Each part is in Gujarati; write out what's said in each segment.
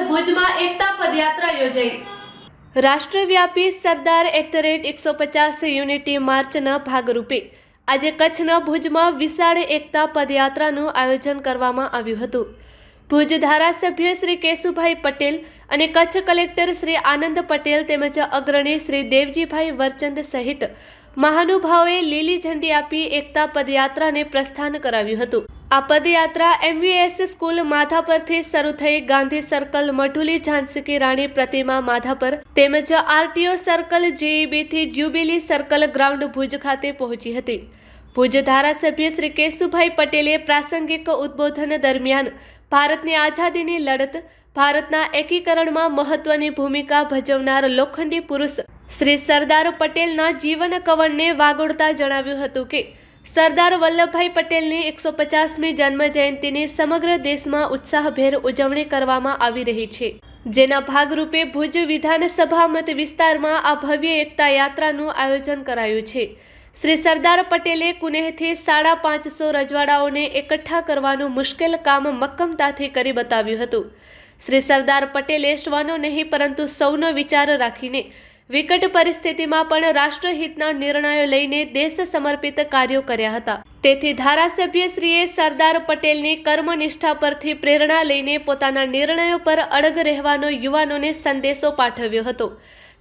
ભુજમાં એકતા પદયાત્રા યોજાઈ. રાષ્ટ્રવ્યાપી સરદાર એટ ધ રેટ એકસો પચાસ યુનિટી માર્ચના ભાગરૂપે આજે કચ્છના ભુજમાં વિશાળ એકતા પદયાત્રાનું આયોજન કરવામાં આવ્યું હતું. ભુજ ધારાસભ્ય શ્રી કેશુભાઈ પટેલ અને કચ્છ કલેક્ટર શ્રી આનંદ પટેલ તેમજ અગ્રણી શ્રી દેવજીભાઈ વરચંદ સહિત મહાનુભાવોએ લીલી ઝંડી આપી એકતા પદયાત્રાને પ્રસ્થાન કરાવ્યું હતું. આ પદયાત્રા એમવીએસ સ્કૂલ માધાપરથી શરૂ થઈ ગાંધી સર્કલ, મઢુલી, ઝાંસી કી રાણી પ્રતિમા માધાપર તેમજ આરટીઓ સર્કલ જેઈબીથી જ્યુબિલી સર્કલ ગ્રાઉન્ડ ભુજ ખાતે પહોંચી હતી. ભુજ ધારાસભ્ય શ્રી કેશુભાઈ પટેલે પ્રાસંગિક ઉદ્બોધન દરમિયાન ભારતની આઝાદીની લડત, ભારતના એકીકરણમાં મહત્વની ભૂમિકા ભજવનાર લોખંડી પુરુષ શ્રી સરદાર પટેલના જીવન કવનને વાગોળતા જણાવ્યું હતું કે સરદાર વલ્લભભાઈ પટેલની એકસો પચાસમી જન્મ જયંતિની સમગ્ર દેશમાં ઉત્સાહભેર ઉજવણી કરવામાં આવી રહી છે. જેના ભાગરૂપે ભુજ વિધાનસભા મત વિસ્તારમાં આ ભવ્ય એકતા યાત્રાનું આયોજન કરાયું છે. શ્રી સરદાર પટેલે કુનેહથી સાડા પાંચસો રજવાડાઓને એકઠા કરવાનું મુશ્કેલ કામ મક્કમતાથી કરી બતાવ્યું હતું. શ્રી સરદાર પટેલે શ્વાનો નહીં, પરંતુ સૌનો વિચાર રાખીને વિકટ પરિસ્થિતિમાં પણ રાષ્ટ્રહિતના નિર્ણયો લઈને દેશ સમર્પિત કાર્યો કર્યા હતા. તેથી ધારાસભ્યશ્રીએ સરદાર પટેલની કર્મનિષ્ઠા પરથી પ્રેરણા લઈને પોતાના નિર્ણયો પર અડગ રહેવાનો યુવાનોને સંદેશો પાઠવ્યો હતો.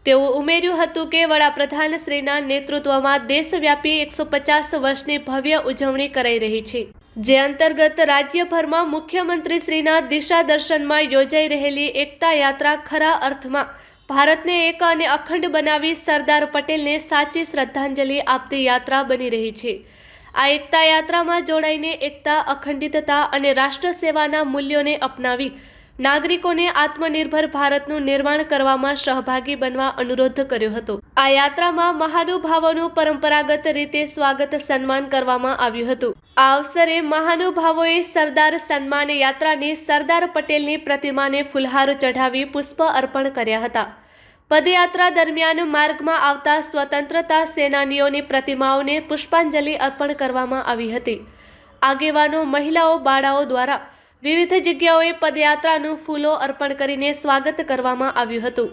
તેઓ ઉમેર્યું હતું કે વડાપ્રધાન શ્રીના નેતૃત્વમાં દેશવ્યાપી એકસો પચાસ વર્ષની ભવ્ય ઉજવણી કરાઈ રહી છે. જે અંતર્ગત રાજ્યભરમાં મુખ્યમંત્રી શ્રીના દિશા દર્શનમાં યોજાઈ રહેલી એકતા યાત્રા ખરા અર્થમાં ભારતને એક અને અખંડ બનાવી સરદાર પટેલને સાચી શ્રદ્ધાંજલિ આપતી યાત્રા બની રહી છે. આ એકતા યાત્રામાં જોડાઈને એકતા, અખંડિતતા અને રાષ્ટ્ર સેવાના મૂલ્યોને અપનાવી નાગરિકોને આત્મનિર્ભર ભારતનું નિર્માણ કરવામાં સહભાગી બનવા અનુરોધ કર્યો હતો. આ યાત્રામાં મહાનુભાવોનું પરંપરાગત રીતે સ્વાગત સન્માન કરવામાં આવ્યું હતું. આ અવસરે મહાનુભાવોએ સરદાર સન્માન યાત્રાની સરદાર પટેલની પ્રતિમાને ફુલહાર ચઢાવી પુષ્પ અર્પણ કર્યા હતા. પદયાત્રા દરમિયાન માર્ગમાં આવતા સ્વતંત્રતા સેનાનીઓની પ્રતિમાઓને પુષ્પાંજલિ અર્પણ કરવામાં આવી હતી. આગેવાનો, મહિલાઓ, બાળાઓ દ્વારા વિવિધ જગ્યાઓએ પદયાત્રાનું ફૂલો અર્પણ કરીને સ્વાગત કરવામાં આવ્યું હતું.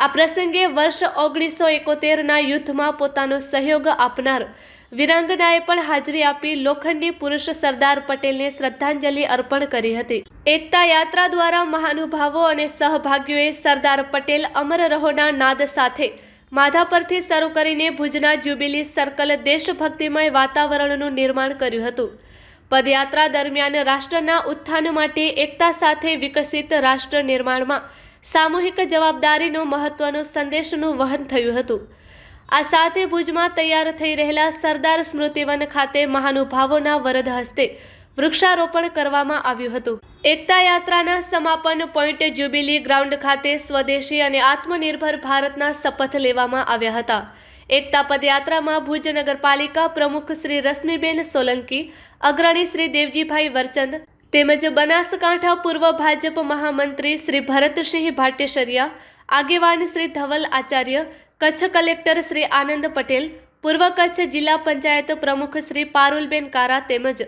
આ પ્રસંગે વર્ષ ઓગણીસો એકોતેરના યુદ્ધમાં પોતાનો સહયોગ આપનાર વિરાંગનાએ પણ હાજરી આપી લોખંડી પુરુષ સરદાર પટેલને શ્રદ્ધાંજલિ અર્પણ કરી હતી. એકતા યાત્રા દ્વારા મહાનુભાવો અને સહભાગીઓએ સરદાર પટેલ અમર રહોના નાદ સાથે માધાપરથી શરૂ કરીને ભુજના જ્યુબિલી સર્કલ દેશભક્તિમય વાતાવરણનું નિર્માણ કર્યું હતું. પદયાત્રા દરમિયાન રાષ્ટ્રના ઉત્થાન માટે એકતા સાથે વિકસિત રાષ્ટ્ર નિર્માણમાં સામૂહિક જવાબદારીનો મહત્વનો સંદેશનું વહન થયું હતું. આ સાથે ભુજમાં તૈયાર થઈ રહેલા સરદાર સ્મૃતિવન ખાતે મહાનુભાવોના વરદ હસ્તે વૃક્ષારોપણ કરવામાં આવ્યું હતું. એકતા યાત્રાના સમાપન પોઈન્ટ જ્યુબિલી ગ્રાઉન્ડ ખાતે સ્વદેશી અને આત્મનિર્ભર ભારતના શપથ લેવામાં આવ્યા હતા. એકતા પદયાત્રામાં ભુજ નગરપાલિકા પ્રમુખ શ્રી રશ્મિબેન સોલંકી, અગ્રણી શ્રી દેવજીભાઈ વરચંદ, તેમજ બનાસકાંઠા પૂર્વ ભાજપ મહામંત્રી શ્રી ભરતસિંહ ભાટેશરિયા, આગેવાન શ્રી ધવલ આચાર્ય કચ્છ કલેક્ટર શ્રી આનંદ પટેલ, પૂર્વ કચ્છ જિલ્લા પંચાયત પ્રમુખ શ્રી પારુલબેન કારા તેમજ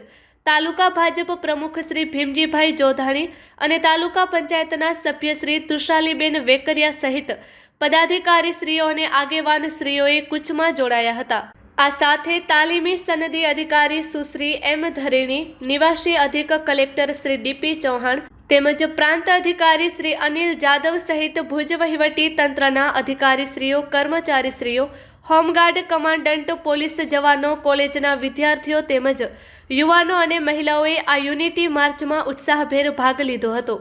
તાલુકા ભાજપ પ્રમુખ શ્રી ભીમજીભાઈ જોધાણી અને તાલુકા પંચાયતના સભ્ય શ્રી તુષાલીબેન વેકરિયા સહિત પદાધિકારીશ્રીઓ અને આગેવાન શ્રીઓએ કૂચમાં જોડાયા હતા. આ સાથે તાલીમી સનદી અધિકારી સુશ્રી એમ ધરેણી, નિવાસી અધિક કલેક્ટર શ્રી ડીપી ચૌહાણ તેમજ પ્રાંત અધિકારી શ્રી અનિલ જાદવ સહિત ભુજ વહીવટી તંત્રના અધિકારીશ્રીઓ, કર્મચારીશ્રીઓ, હોમગાર્ડ કમાન્ડન્ટ, પોલીસ જવાનો, કોલેજના વિદ્યાર્થીઓ તેમજ યુવાનો અને મહિલાઓએ આ યુનિટી માર્ચમાં ઉત્સાહભેર ભાગ લીધો હતો.